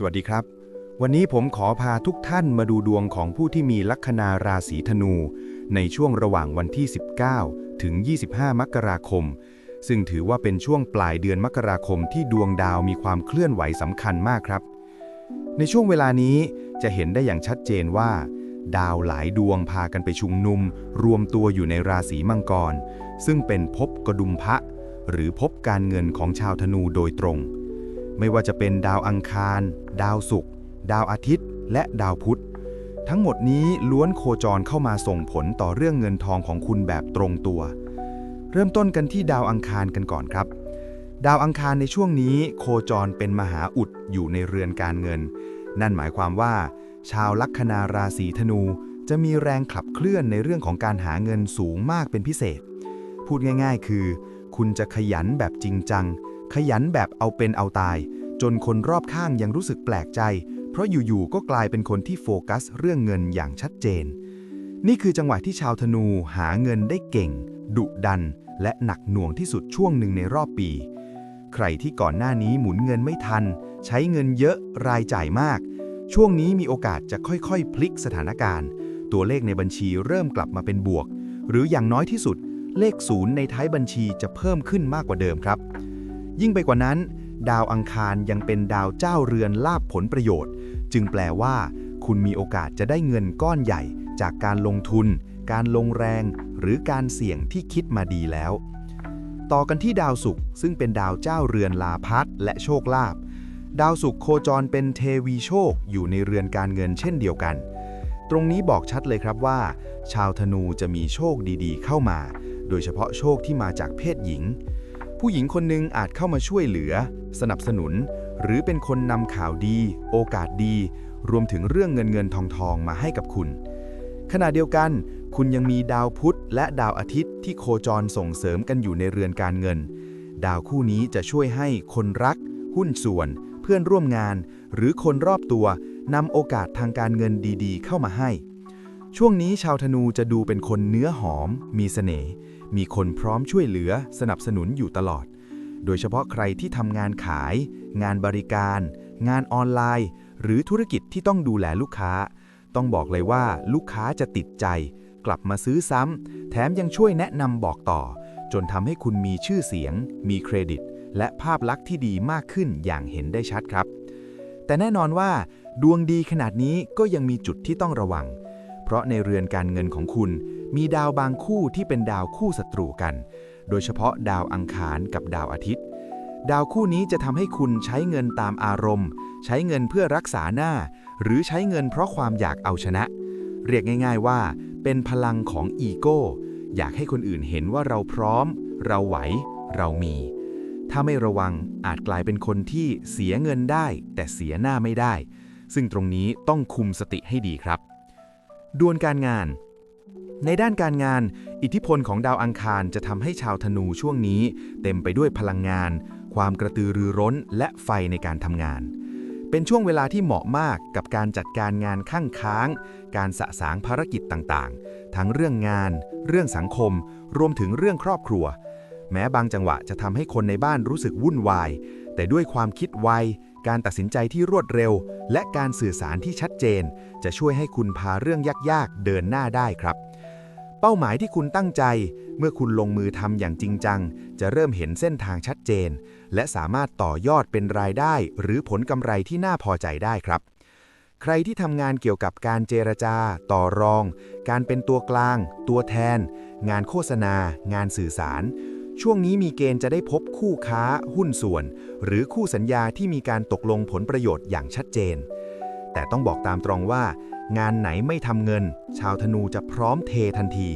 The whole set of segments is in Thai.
สวัสดีครับ วันนี้ผมขอพาทุกท่านมาดูดวงของผู้ที่มีลัคนาราศีธนู ในช่วงระหว่างวันที่ 19 ถึง 25 มกราคม ซึ่งถือว่าเป็นช่วงปลายเดือนมกราคมที่ดวงดาวมีความเคลื่อนไหวสำคัญมากครับ ในช่วงเวลานี้จะเห็นได้อย่างชัดเจนว่า ดาวหลายดวงพากันไปชุมนุม รวมตัวอยู่ในราศีมังกร ซึ่งเป็นภพกระดุมพระหรือภพการเงินของชาวธนูโดยตรง ไม่ว่าจะเป็นดาวอังคาร ดาวศุกร์ดาวอาทิตย์ และดาวพุธ ทั้งหมดนี้ล้วนโคจรเข้ามาส่งผลต่อเรื่องเงินทองของคุณแบบตรงตัว เริ่มต้นกันที่ดาวอังคารกันก่อนครับ ดาวอังคารในช่วงนี้โคจรเป็นมหาอุดอยู่ในเรือนการเงิน นั่นหมายความว่า ชาวลัคนาราศีธนู จะมีแรงขับเคลื่อนในเรื่องของการหาเงินสูงมากเป็นพิเศษ พูดง่าย ๆ คือ คุณจะขยันแบบจริงจัง ขยันแบบเอาเป็นเอาตาย จนคนรอบข้างยังรู้สึกแปลกใจ เพราะอยู่ๆก็กลายเป็นคนที่โฟกัสเรื่องเงินอย่างชัดเจน นี่คือจังหวะที่ชาวธนูหาเงินได้เก่ง ดุดัน และหนักหน่วงที่สุดช่วงหนึ่งในรอบปี ใครที่ก่อนหน้านี้หมุนเงินไม่ทัน ใช้เงินเยอะรายจ่ายมาก ช่วงนี้มีโอกาสจะค่อยๆ พลิกสถานการณ์ ตัวเลขในบัญชีเริ่มกลับมาเป็นบวก หรืออย่างน้อยที่สุดเลขศูนย์ในท้ายบัญชีจะเพิ่มขึ้นมากกว่าเดิมครับ ยิ่งไปกว่านั้น ดาวอังคารยังเป็นดาวเจ้าเรือนลาบผลประโยชน์ จึงแปลว่า คุณมีโอกาสจะได้เงินก้อนใหญ่ จากการลงทุน การลงแรง หรือการเสี่ยงที่คิดมาดีแล้ว ต่อกันที่ดาวศุกร์ซึ่งเป็นดาวเจ้าเรือนลาพัดและโชคลาภดาวศุกร์โคจรเป็นเทวีโชคอยู่ในเรือนการเงินเช่นเดียวกัน ตรงนี้บอกชัดเลยครับว่า ชาวธนูจะมีโชคดีๆ เข้ามา โดยเฉพาะโชคที่มาจากเพศหญิง ผู้หญิงคนหนึ่งอาจเข้ามาช่วยเหลือ สนับสนุน หรือเป็นคนนำข่าวดี โอกาสดี รวมถึงเรื่องเงินเงินทองทองมาให้กับคุณ ขณะเดียวกัน คุณยังมีดาวพุธและดาวอาทิตย์ที่โคจรส่งเสริมกันอยู่ในเรือนการเงิน ดาวคู่นี้จะช่วยให้คนรัก หุ้นส่วน เพื่อนร่วมงาน หรือคนรอบตัวนำโอกาสทางการเงินดีๆ เข้ามาให้ ช่วงนี้ชาวธนูจะดูเป็นคนเนื้อหอม มีเสน่ห์ มีคนพร้อมช่วยเหลือสนับสนุนอยู่ตลอด โดยเฉพาะใครที่ทำงานขาย งานบริการ งานออนไลน์ หรือธุรกิจที่ต้องดูแลลูกค้า ต้องบอกเลยว่าลูกค้าจะติดใจ กลับมาซื้อซ้ำแถมยังช่วยแนะนำบอกต่อ จนทำให้คุณมีชื่อเสียง มีเครดิต และภาพลักษณ์ที่ดีมากขึ้นอย่างเห็นได้ชัดครับ แต่แน่นอนว่า ดวงดีขนาดนี้ก็ยังมีจุดที่ต้องระวัง เพราะในเรือนการเงินของคุณ มีดาวบางคู่ที่เป็นดาวคู่ศัตรูกัน โดยเฉพาะดาวอังคารกับดาวอาทิตย์ ดาวคู่นี้จะทำให้คุณใช้เงินตามอารมณ์ ใช้เงินเพื่อรักษาหน้า หรือใช้เงินเพราะความอยากเอาชนะ เรียกง่าย ๆว่า เป็นพลังของอีโก้ อยากให้คนอื่นเห็นว่าเราพร้อม เราไหว เรามี ถ้าไม่ระวังอาจกลายเป็นคนที่เสียเงินได้ แต่เสียหน้าไม่ได้ ซึ่งตรงนี้ต้องคุมสติให้ดีครับดวลการงาน ในด้านการงาน อิทธิพลของดาวอังคารจะทำให้ชาวธนูช่วงนี้ เต็มไปด้วยพลังงาน ความกระตือรือร้น และไฟในการทำงาน เป็นช่วงเวลาที่เหมาะมากกับการจัดการงานข้างค้าง การสะสางภารกิจต่างๆ ทั้งเรื่องงาน เรื่องสังคม รวมถึงเรื่องครอบครัว แม้บางจังหวะจะทำให้คนในบ้านรู้สึกวุ่นวาย แต่ด้วยความคิดไวการตัดสินใจที่รวดเร็ว และการสื่อสารที่ชัดเจน จะช่วยให้คุณพาเรื่องยากๆ เดินหน้าได้ครับ เป้าหมายที่คุณตั้งใจ เมื่อคุณลงมือทำอย่างจริงจัง จะเริ่มเห็นเส้นทางชัดเจน และสามารถต่อยอดเป็นรายได้ หรือผลกำไรที่น่าพอใจได้ครับ ใครที่ทำงานเกี่ยวกับการเจรจา ต่อรอง การเป็นตัวกลาง ตัวแทน งานโฆษณา งานสื่อสาร ช่วงนี้มีเกณฑ์จะได้พบคู่ค้า หุ้นส่วน หรือคู่สัญญาที่มีการตกลงผลประโยชน์อย่างชัดเจน แต่ต้องบอกตามตรงว่า งานไหนไม่ทำเงิน ชาวธนูจะพร้อมเททันที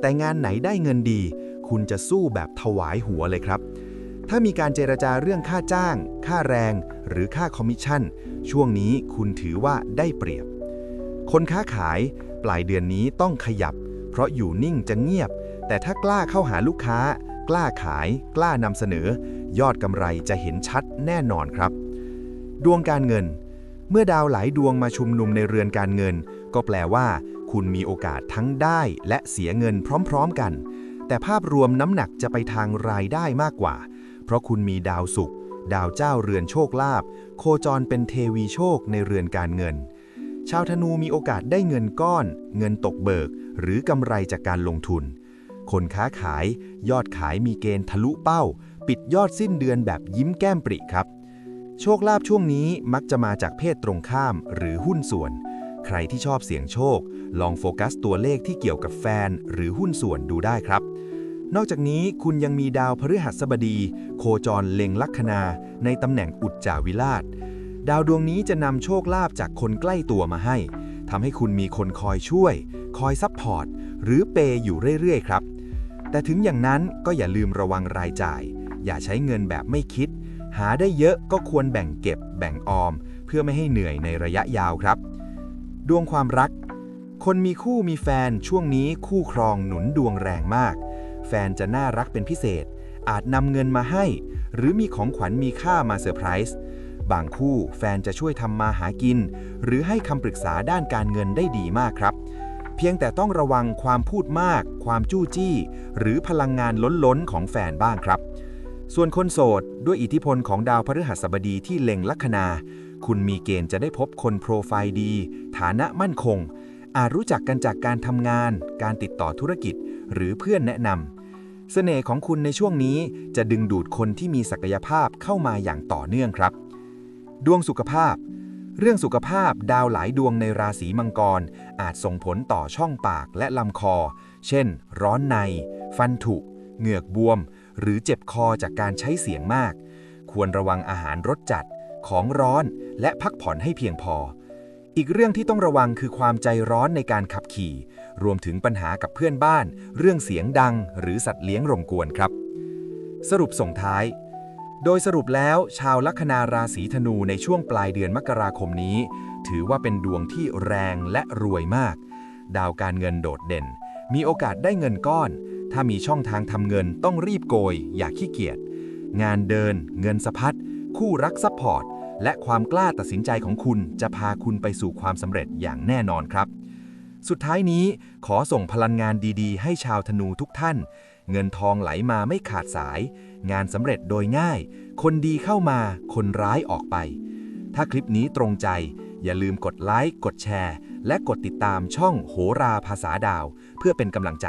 แต่งานไหนได้เงินดี คุณจะสู้แบบถวายหัวเลยครับ ถ้ามีการเจรจาเรื่องค่าจ้าง ค่าแรง หรือค่าคอมมิชชั่น ช่วงนี้คุณถือว่าได้เปรียบ คนค้าขายปลายเดือนนี้ต้องขยับ เพราะอยู่นิ่งจะเงียบ แต่ถ้ากล้าเข้าหาลูกค้า กล้าขาย กล้านำเสนอ ยอดกำไรจะเห็นชัดแน่นอนครับ ดวงการเงิน เมื่อดาวหลายดวงมาชุมนุมในเรือนการเงิน ก็แปลว่า คุณมีโอกาสทั้งได้และเสียเงินพร้อมๆกัน แต่ภาพรวมน้ำหนักจะไปทางรายได้มากกว่า เพราะคุณมีดาวศุกร์ดาวเจ้าเรือนโชคลาภโคจรเป็นเทวีโชคในเรือนการเงิน ชาวธนูมีโอกาสได้เงินก้อน เงินตกเบิก หรือกำไรจากการลงทุน คนค้าขาย ยอดขายมีเกณฑ์ทะลุเป้า ปิดยอดสิ้นเดือนแบบยิ้มแก้มปริครับ โชคลาภช่วงนี้มักจะมาจากเพศตรงข้ามหรือหุ้นส่วน ใครที่ชอบเสี่ยงโชค ลองโฟกัสตัวเลขที่เกี่ยวกับแฟนหรือหุ้นส่วนดูได้ครับ นอกจากนี้คุณยังมีดาวพฤหัสบดี โคจรเล็งลัคนา ในตำแหน่งอุจจาวิราช ดาวดวงนี้จะนำโชคลาภจากคนใกล้ตัวมาให้ทำให้คุณมีคนคอยช่วย คอยซัพพอร์ต หรือเปย์อยู่เรื่อย ๆ ครับ แต่ถึงอย่างนั้นก็อย่าลืมระวังรายจ่าย อย่าใช้เงินแบบไม่คิด หาได้เยอะก็ควรแบ่งเก็บ แบ่งออม เพื่อไม่ให้เหนื่อยในระยะยาวครับ ดวงความรัก คนมีคู่มีแฟนช่วงนี้คู่ครองหนุนดวงแรงมาก แฟนจะน่ารักเป็นพิเศษ อาจนำเงินมาให้ หรือมีของขวัญมีค่ามาเซอร์ไพรส์บางคู่แฟนจะช่วยทำมาหากิน หรือให้คำปรึกษาด้านการเงินได้ดีมากครับ เพียงแต่ต้องระวังความพูดมาก ความจู้จี้ หรือพลังงานล้นๆของแฟนบ้างครับ ส่วนคนโสดด้วยอิทธิพลของดาวพฤหัสบดีที่เล็งลัคนา คุณมีเกณฑ์จะได้พบคนโปรไฟล์ดี ฐานะมั่นคง อาจรู้จักกันจากการทำงาน การติดต่อธุรกิจ หรือเพื่อนแนะนำเสน่ห์ของคุณในช่วงนี้จะดึงดูดคนที่มีศักยภาพเข้ามาอย่างต่อเนื่องครับ ดวงสุขภาพ เรื่องสุขภาพดาวหลายดวงในราศีมังกร อาจส่งผลต่อช่องปากและลำคอ เช่น ร้อนใน ฟันผุเหงือกบวม หรือเจ็บคอจากการใช้เสียงมาก ควรระวังอาหารรสจัด ของร้อนและพักผ่อนให้เพียงพอ อีกเรื่องที่ต้องระวังคือความใจร้อนในการขับขี่ รวมถึงปัญหากับเพื่อนบ้าน เรื่องเสียงดัง หรือสัตว์เลี้ยงรบกวนครับ สรุปส่งท้าย โดยสรุปแล้วชาวลัคนาราศีธนูในช่วงปลายเดือนมกราคมนี้ ถือว่าเป็นดวงที่แรงและรวยมาก ดาวการเงินโดดเด่น มีโอกาสได้เงินก้อน ถ้ามีช่องทางทำเงินต้องรีบโกย อย่าขี้เกียจ งานเดิน เงินสะพัด คู่รักซัพพอร์ต และความกล้าตัดสินใจของคุณจะพาคุณไปสู่ความสำเร็จอย่างแน่นอนครับ สุดท้ายนี้ขอส่งพลังงานดีๆ ให้ชาวธนูทุกท่าน เงินทองไหลมาไม่ขาดสาย งานสำเร็จโดยง่าย คนดีเข้ามา คนร้ายออกไป ถ้าคลิปนี้ตรงใจ อย่าลืมกดไลค์ กดแชร์ และกดติดตามช่องโหราภาษาดาว เพื่อเป็นกำลังใจ